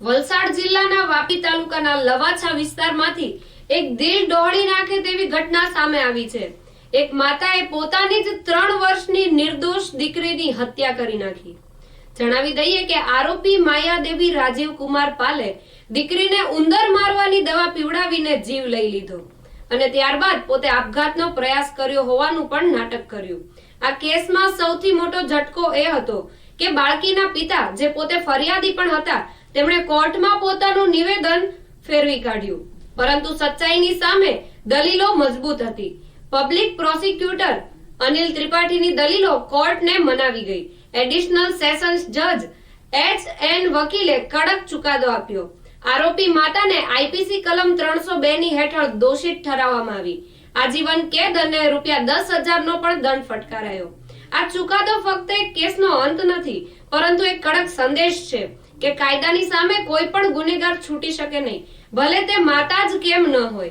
વલસાડ જિલ્લાના વાપી તાલુકાના લવાછા વિસ્તારમાંથી એક દિલ ડહોળી નાખે તેવી ઘટના સામે આવી છે. એક માતાએ પોતાની જ ત્રણ વર્ષની નિર્દોષ દીકરીની હત્યા કરી નાખી. જણાવી દઈએ કે આરોપી માયાદેવી રાજીવ કુમાર પાલે દીકરીને ઉંદર મારવાની દવા પીવડાવીને જીવ લઈ લીધો અને ત્યારબાદ પોતે આપઘાતનો પ્રયાસ કર્યો હોવાનું પણ નાટક કર્યું. આ કેસમાં સૌથી મોટો ઝટકો એ હતો કે બાળકીના પિતા જે પોતે ફરિયાદી પણ હતા તેમણે કોર્ટમાં પોતાનું નિવેદન ફેરવી કાઢ્યું. પરંતુ સચ્ચાઈની સામે દલીલો મજબૂત હતી. પબ્લિક પ્રોસિક્યુટર અનિલ ત્રિપાઠીની દલીલો કોર્ટને મનાવી ગઈ. એડિશનલ સેશન્સ જજ એચ એન વકીલે કડક ચુકાદો આપ્યો. આરોપી માતાને આઈપીસી કલમ ત્રણસો બે ની હેઠળ દોષિત ઠરાવવામાં આવી. આજીવન કેદ અને રૂપિયા દસ હજારનો પણ દંડ ફટકારાયો. આ ચુકાદો ફક્ત એક કેસનો અંત નથી, પરંતુ એક કડક સંદેશ છે. કે કાયદાની સામે કોઈ પણ ગુનેગાર છૂટી શકે નહીં. ભલે તે માતા જ કેમ ન હોય.